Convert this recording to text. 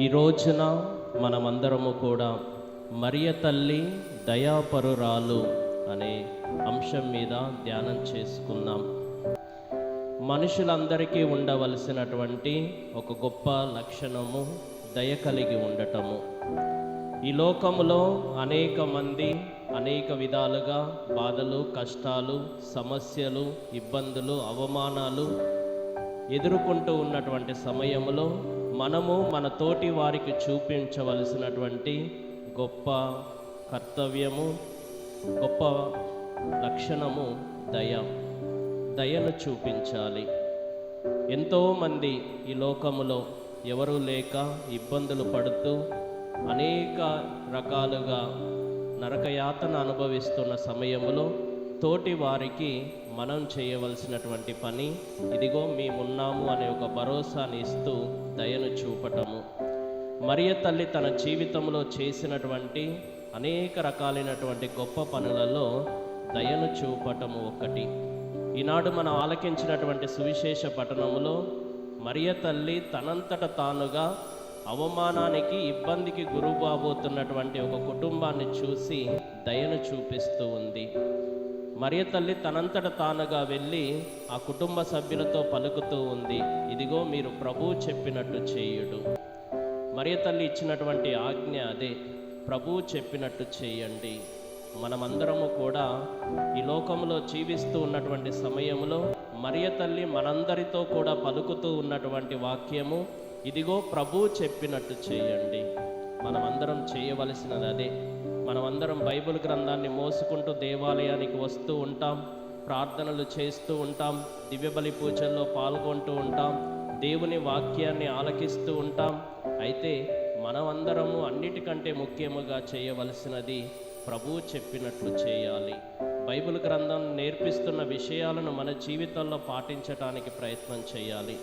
ఈ రోజున మనమందరము కూడా మరియ తల్లి దయాపరురాలు అనే అంశం మీద ధ్యానం చేసుకుందాం. మనుషులందరికీ ఉండవలసినటువంటి ఒక గొప్ప లక్షణము దయ కలిగి ఉండటము. ఈ లోకములో అనేక మంది అనేక విధాలుగా బాధలు కష్టాలు సమస్యలు ఇబ్బందులు అవమానాలు ఎదుర్కొంటూ ఉన్నటువంటి సమయంలో మనము మన తోటి వారికి చూపించవలసినటువంటి గొప్ప కర్తవ్యము గొప్ప లక్షణము దయ. దయను చూపించాలి. ఎంతోమంది ఈ లోకములో ఎవరూ లేక ఇబ్బందులు పడుతూ అనేక రకాలుగా నరకయాతన అనుభవిస్తున్న సమయంలో తోటి వారికి మనం చేయవలసినటువంటి పని. ఇదిగో మేమున్నాము అనే ఒక భరోసాని ఇస్తూ దయను చూపటము. మరియ తల్లి తన జీవితంలో చేసినటువంటి అనేక రకాలైనటువంటి గొప్ప పనులలో దయను చూపటము ఒకటి ఈనాడు మనం ఆలకించినటువంటి సువిశేష పట్టణములో మరియ తల్లి తనంతట తానుగా అవమానానికి ఇబ్బందికి గురుబాబోతున్నటువంటి ఒక కుటుంబాన్ని చూసి దయను చూపిస్తూ ఉంది. మరియ తల్లి తనంతట తానుగా వెళ్ళి ఆ కుటుంబ సభ్యులతో పలుకుతూ ఉంది ఇదిగో మీరు ప్రభువు చెప్పినట్టు చేయుడు. మరియ తల్లి ఇచ్చినటువంటి ఆజ్ఞ అదే ప్రభువు చెప్పినట్టు చేయండి. మనమందరము కూడా ఈ లోకంలో జీవిస్తూ ఉన్నటువంటి సమయంలో మరియ తల్లి మనందరితో కూడా పలుకుతూ ఉన్నటువంటి వాక్యము ఇదిగో ప్రభువు చెప్పినట్టు చేయండి. మనమందరం చేయవలసినది అదే. మనమందరం బైబిల్ గ్రంథాన్ని మోసుకుంటూ దేవాలయానికి వస్తూ ఉంటాం ప్రార్థనలు చేస్తూ ఉంటాం దివ్యబలి పూజల్లో పాల్గొంటూ ఉంటాం దేవుని వాక్యాన్ని ఆలకిస్తూ ఉంటాం. అయితే మనమందరము అన్నిటికంటే ముఖ్యముగా చేయవలసినది ప్రభువు చెప్పినట్లు చేయాలి. బైబిల్ గ్రంథం నేర్పిస్తున్న విషయాలను మన జీవితంలో పాటించడానికి ప్రయత్నం చేయాలి.